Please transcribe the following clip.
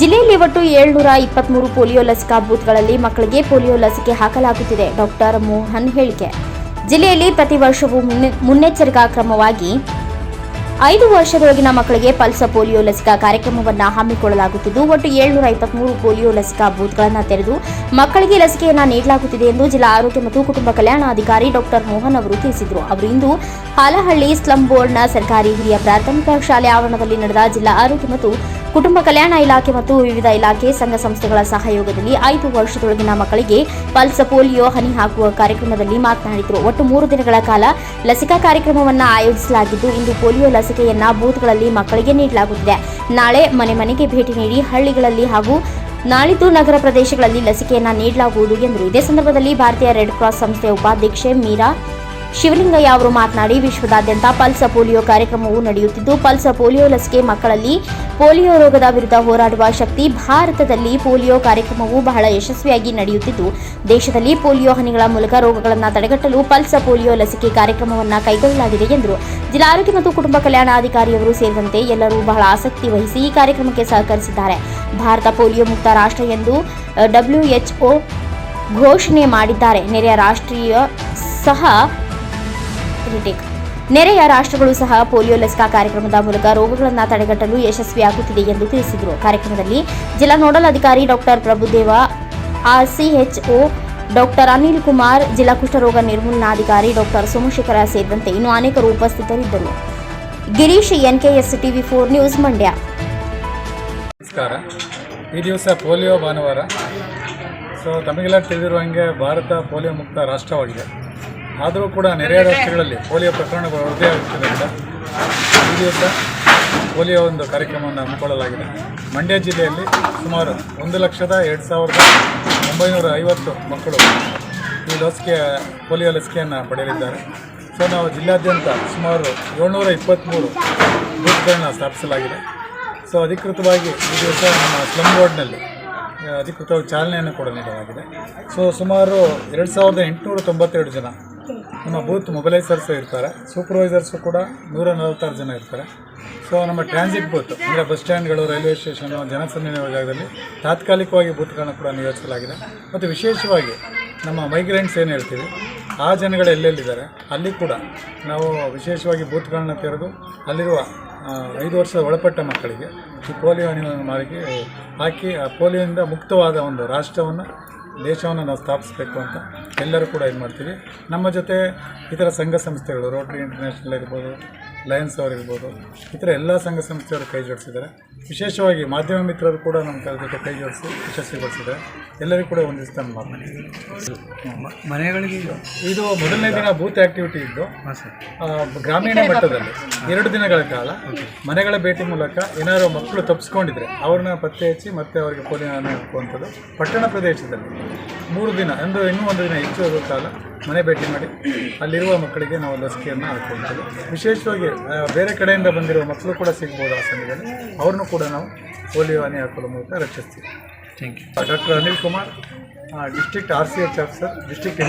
ಜಿಲ್ಲೆಯಲ್ಲಿ ಒಟ್ಟು ಏಳ್ನೂರ ಇಪ್ಪತ್ಮೂರು ಪೋಲಿಯೋ ಲಸಿಕಾ ಬೂತ್ಗಳಲ್ಲಿ ಮಕ್ಕಳಿಗೆ ಪೋಲಿಯೋ ಲಸಿಕೆ ಹಾಕಲಾಗುತ್ತಿದೆ. ಡಾಕ್ಟರ್ ಮೋಹನ್ ಹೇಳಿಕೆ. ಜಿಲ್ಲೆಯಲ್ಲಿ ಪ್ರತಿ ವರ್ಷವೂ ಮುನ್ನೆ- ಮುನ್ನೆಚ್ಚರಿಕಾ ಕ್ರಮವಾಗಿ ಐದು ವರ್ಷದೊಳಗಿನ ಮಕ್ಕಳಿಗೆ ಪಲ್ಸ ಪೋಲಿಯೋ ಲಸಿಕಾ ಕಾರ್ಯಕ್ರಮವನ್ನು ಹಮ್ಮಿಕೊಳ್ಳಲಾಗುತ್ತಿದ್ದು, ಒಟ್ಟು ಏಳ್ನೂರ ಇಪ್ಪತ್ಮೂರು ಪೋಲಿಯೋ ಲಸಿಕಾ ಬೂತ್ಗಳನ್ನು ತೆರೆದು ಮಕ್ಕಳಿಗೆ ಲಸಿಕೆಯನ್ನು ನೀಡಲಾಗುತ್ತಿದೆ ಎಂದು ಜಿಲ್ಲಾ ಆರೋಗ್ಯ ಮತ್ತು ಕುಟುಂಬ ಕಲ್ಯಾಣಾಧಿಕಾರಿ ಡಾಕ್ಟರ್ ಮೋಹನ್ ಅವರು ತಿಳಿಸಿದರು. ಅವರು ಇಂದು ಹಾಲಹಳ್ಳಿ ಸ್ಲಂ ಬೋರ್ಡ್ನ ಸರ್ಕಾರಿ ಹಿರಿಯ ಪ್ರಾಥಮಿಕ ಶಾಲೆ ಆವರಣದಲ್ಲಿ ನಡೆದ ಜಿಲ್ಲಾ ಆರೋಗ್ಯ ಮತ್ತು ಕುಟುಂಬ ಕಲ್ಯಾಣ ಇಲಾಖೆ ಮತ್ತು ವಿವಿಧ ಇಲಾಖೆ ಸಂಘ ಸಂಸ್ಥೆಗಳ ಸಹಯೋಗದಲ್ಲಿ ಐದು ವರ್ಷದೊಳಗಿನ ಮಕ್ಕಳಿಗೆ ಪಲ್ಸ್ ಪೋಲಿಯೋ ಹನಿ ಹಾಕುವ ಕಾರ್ಯಕ್ರಮದಲ್ಲಿ ಮಾತನಾಡಿದರು. ಒಟ್ಟು ಮೂರು ದಿನಗಳ ಕಾಲ ಲಸಿಕಾ ಕಾರ್ಯಕ್ರಮವನ್ನು ಆಯೋಜಿಸಲಾಗಿದ್ದು, ಇಂದು ಪೋಲಿಯೋ ಲಸಿಕೆಯನ್ನ ಬೂತ್ಗಳಲ್ಲಿ ಮಕ್ಕಳಿಗೆ ನೀಡಲಾಗುತ್ತಿದೆ. ನಾಳೆ ಮನೆ ಮನೆಗೆ ಭೇಟಿ ನೀಡಿ ಹಳ್ಳಿಗಳಲ್ಲಿ ಹಾಗೂ ನಾಳಿದ್ದು ನಗರ ಪ್ರದೇಶಗಳಲ್ಲಿ ಲಸಿಕೆಯನ್ನು ನೀಡಲಾಗುವುದು ಎಂದರು. ಇದೇ ಸಂದರ್ಭದಲ್ಲಿ ಭಾರತೀಯ ರೆಡ್ ಕ್ರಾಸ್ ಸಂಸ್ಥೆಯ ಉಪಾಧ್ಯಕ್ಷೆ ಮೀರಾ ಶಿವಲಿಂಗಯ್ಯ ಅವರು ಮಾತನಾಡಿ, ವಿಶ್ವದಾದ್ಯಂತ ಪಲ್ಸ ಪೋಲಿಯೋ ಕಾರ್ಯಕ್ರಮವು ನಡೆಯುತ್ತಿದ್ದು, ಪಲ್ಸ ಪೋಲಿಯೋ ಲಸಿಕೆ ಮಕ್ಕಳಲ್ಲಿ ಪೋಲಿಯೋ ರೋಗದ ವಿರುದ್ಧ ಹೋರಾಡುವ ಶಕ್ತಿ ಭಾರತದಲ್ಲಿ ಪೋಲಿಯೋ ಕಾರ್ಯಕ್ರಮವು ಬಹಳ ಯಶಸ್ವಿಯಾಗಿ ನಡೆಯುತ್ತಿದ್ದು, ದೇಶದಲ್ಲಿ ಪೋಲಿಯೋ ಹನಿಗಳ ಮೂಲಕ ರೋಗಗಳನ್ನು ತಡೆಗಟ್ಟಲು ಪಲ್ಸ ಪೋಲಿಯೋ ಲಸಿಕೆ ಕಾರ್ಯಕ್ರಮವನ್ನು ಕೈಗೊಳ್ಳಲಾಗಿದೆ ಎಂದರು ಜಿಲ್ಲಾ ಆರೋಗ್ಯ ಮತ್ತು ಕುಟುಂಬ ಕಲ್ಯಾಣಾಧಿಕಾರಿಯವರು ಸೇರಿದಂತೆ ಎಲ್ಲರೂ ಬಹಳ ಆಸಕ್ತಿ ವಹಿಸಿ ಈ ಕಾರ್ಯಕ್ರಮಕ್ಕೆ ಸಹಕರಿಸಿದ್ದಾರೆ. ಭಾರತ ಪೋಲಿಯೋ ಮುಕ್ತ ರಾಷ್ಟ್ರ ಎಂದು ಡಬ್ಲ್ಯೂಎಚ್ಒ ಘೋಷಣೆ ಮಾಡಿದ್ದಾರೆ. ನೆರೆಯ ರಾಷ್ಟ್ರೀಯ ಸಹ ನೆರೆಯ ರಾಷ್ಟ್ರಗಳು ಸಹ ಪೋಲಿಯೋ ಲಸಿಕಾ ಕಾರ್ಯಕ್ರಮದ ಮೂಲಕ ರೋಗಗಳನ್ನು ತಡೆಗಟ್ಟಲು ಯಶಸ್ವಿಯಾಗುತ್ತಿದೆ ಎಂದು ತಿಳಿಸಿದರು. ಕಾರ್ಯಕ್ರಮದಲ್ಲಿ ಜಿಲ್ಲಾ ನೋಡಲ್ ಅಧಿಕಾರಿ doctor Prabhudeva RCHO doctor Anil Kumar, ಜಿಲ್ಲಾ ಕುಷ್ಠರೋಗ ನಿರ್ಮೂಲನಾಧಿಕಾರಿ ಡಾಕ್ಟರ್ ಸೋಮಶೇಖರ ಸೇರಿದಂತೆ ಇನ್ನು ಅನೇಕರು ಉಪಸ್ಥಿತರಿದ್ದರು. Girish NKS TV four news Mandya. ನಮಸ್ಕಾರ. ಪೋಲಿಯೋ ಭಾನುವಾರ. ಸೊ ತಮಗೆಲ್ಲ ತಿಳಿದಿರುವ ಹಾಗೆ ಭಾರತ ಪೋಲಿಯೋ ಮುಕ್ತ ರಾಷ್ಟ್ರವಾಗಿದೆ. ಆದರೂ ಕೂಡ ನೆರೆಯ ರಾಷ್ಟ್ರಗಳಲ್ಲಿ ಪೋಲಿಯೋ ಪ್ರಕರಣಗಳು ವರದಿ ಆಗುತ್ತಿದ್ದರಿಂದ ಈ ದಿವಸ ಪೋಲಿಯೋ ಒಂದು ಕಾರ್ಯಕ್ರಮವನ್ನು ಹಮ್ಮಿಕೊಳ್ಳಲಾಗಿದೆ. ಮಂಡ್ಯ ಜಿಲ್ಲೆಯಲ್ಲಿ ಸುಮಾರು ಒಂದು ಲಕ್ಷದ ಎರಡು ಸಾವಿರದ ಒಂಬೈನೂರ ಐವತ್ತು ಮಕ್ಕಳು ಈ ಲಸಿಕೆ ಪೋಲಿಯೋ ಲಸಿಕೆಯನ್ನು ಪಡೆಯಲಿದ್ದಾರೆ. ಸೊ ನಾವು ಜಿಲ್ಲಾದ್ಯಂತ ಸುಮಾರು ಏಳ್ನೂರ ಇಪ್ಪತ್ತ್ಮೂರು ಬೂತ್ಗಳನ್ನು ಸ್ಥಾಪಿಸಲಾಗಿದೆ. ಸೊ ಅಧಿಕೃತವಾಗಿ ಈ ದಿವಸ ನಮ್ಮ ಸ್ಲಮ್ ಬೋರ್ಡ್ನಲ್ಲಿ ಅಧಿಕೃತವಾಗಿ ಚಾಲನೆಯನ್ನು ಕೂಡ ನೀಡಲಾಗಿದೆ. ಸೊ ಸುಮಾರು ಎರಡು ಸಾವಿರದ ಎಂಟುನೂರ ತೊಂಬತ್ತೆರಡು ಜನ ನಮ್ಮ ಬೂತ್ ಮೊಬಿಲೈಸರ್ಸು ಇರ್ತಾರೆ. ಸೂಪರ್ವೈಸರ್ಸು ಕೂಡ ನೂರ ನಲವತ್ತಾರು ಜನ ಇರ್ತಾರೆ. ಸೊ ನಮ್ಮ ಟ್ರಾನ್ಸಿಟ್ ಬೂತ್ ಅಂದರೆ ಬಸ್ ಸ್ಟ್ಯಾಂಡ್ಗಳು ರೈಲ್ವೆ ಸ್ಟೇಷನು ಜನಸಂದಣಿ ಜಾಗದಲ್ಲಿ ತಾತ್ಕಾಲಿಕವಾಗಿ ಬೂತ್ಗಳನ್ನು ಕೂಡ ನಿಯೋಜಿಸಲಾಗಿದೆ. ಮತ್ತು ವಿಶೇಷವಾಗಿ ನಮ್ಮ ಮೈಗ್ರೆಂಟ್ಸ್ ಏನು ಹೇಳ್ತೀವಿ, ಆ ಜನಗಳು ಎಲ್ಲೆಲ್ಲಿದ್ದಾರೆ, ಅಲ್ಲಿ ಕೂಡ ನಾವು ವಿಶೇಷವಾಗಿ ಬೂತ್ಗಳನ್ನ ತೆರೆದು ಅಲ್ಲಿರುವ ಐದು ವರ್ಷದ ಒಳಪಟ್ಟ ಮಕ್ಕಳಿಗೆ ಈ ಪೋಲಿಯೋ ಹನಿಗಳನ್ನು ಮಾರಿಗೆ ಹಾಕಿ ಆ ಪೋಲಿಯೋದಿಂದ ಮುಕ್ತವಾದ ಒಂದು ರಾಷ್ಟ್ರವನ್ನು, ದೇಶವನ್ನು ನಾವು ಸ್ಥಾಪಿಸಬೇಕು ಅಂತ ಎಲ್ಲರೂ ಕೂಡ ಇದು ಮಾಡ್ತೀವಿ. ನಮ್ಮ ಜೊತೆ ಇತರ ಸಂಘ ಸಂಸ್ಥೆಗಳು ರೋಟ್ರಿ ಇಂಟರ್ನ್ಯಾಷನಲ್ ಇರ್ಬೋದು ಲಯನ್ಸ್ ಅವರು ಈ ಇತರ ಎಲ್ಲ ಸಂಘ ಸಂಸ್ಥೆಯವರು ಕೈ ಜೋಡಿಸಿದ್ದಾರೆ. ವಿಶೇಷವಾಗಿ ಮಾಧ್ಯಮ ಮಿತ್ರರು ಕೂಡ ನಮ್ಮ ಜೊತೆ ಕೈ ಜೋಡಿಸಿ ಯಶಸ್ವಿಗೊಳಿಸಿದ್ದಾರೆ. ಎಲ್ಲರಿಗೂ ಕೂಡ ಒಂದು ಮಾತನಾಡಿದ್ದೀನಿ ಮನೆಗಳಿಗೆ ಇದು ಮೊದಲನೇ ದಿನ ಬೂತ್ ಆ್ಯಕ್ಟಿವಿಟಿ ಇದ್ದು ಗ್ರಾಮೀಣ ಮಟ್ಟದಲ್ಲಿ ಎರಡು ದಿನಗಳ ಕಾಲ ಮನೆಗಳ ಭೇಟಿ ಮೂಲಕ ಏನಾದರೂ ಮಕ್ಕಳು ತಪ್ಪಿಸ್ಕೊಂಡಿದ್ರೆ ಅವ್ರನ್ನ ಪತ್ತೆ ಹಚ್ಚಿ ಮತ್ತೆ ಅವರಿಗೆ ಪೋಲಿಯೋ ಹಾಕುವಂಥದ್ದು ಪಟ್ಟಣ ಪ್ರದೇಶದಲ್ಲಿ. ಮೂರು ದಿನ ಅಂದರೆ ಇನ್ನೂ ಒಂದು ದಿನ ಹೆಚ್ಚು ಕಾಲ ಮನೆ ಭೇಟಿ ಮಾಡಿ ಅಲ್ಲಿರುವ ಮಕ್ಕಳಿಗೆ ನಾವು ಲಸಿಕೆಯನ್ನು ಹಾಕ್ಕೊಳ್ತೀವಿ. ವಿಶೇಷವಾಗಿ ಬೇರೆ ಕಡೆಯಿಂದ ಬಂದಿರುವ ಮಕ್ಕಳು ಕೂಡ ಸಿಗ್ಬೋದು ಆ ಸಮಯದಲ್ಲಿ ಅವ್ರನ್ನೂ ಕೂಡ ನಾವು ಪೋಲಿಯೋ ಹನಿ ಹಾಕುವ ಮೂಲಕ ರಕ್ಷಿಸ್ತೀವಿ. Thank you doctor Anil Kumar district R C H officer district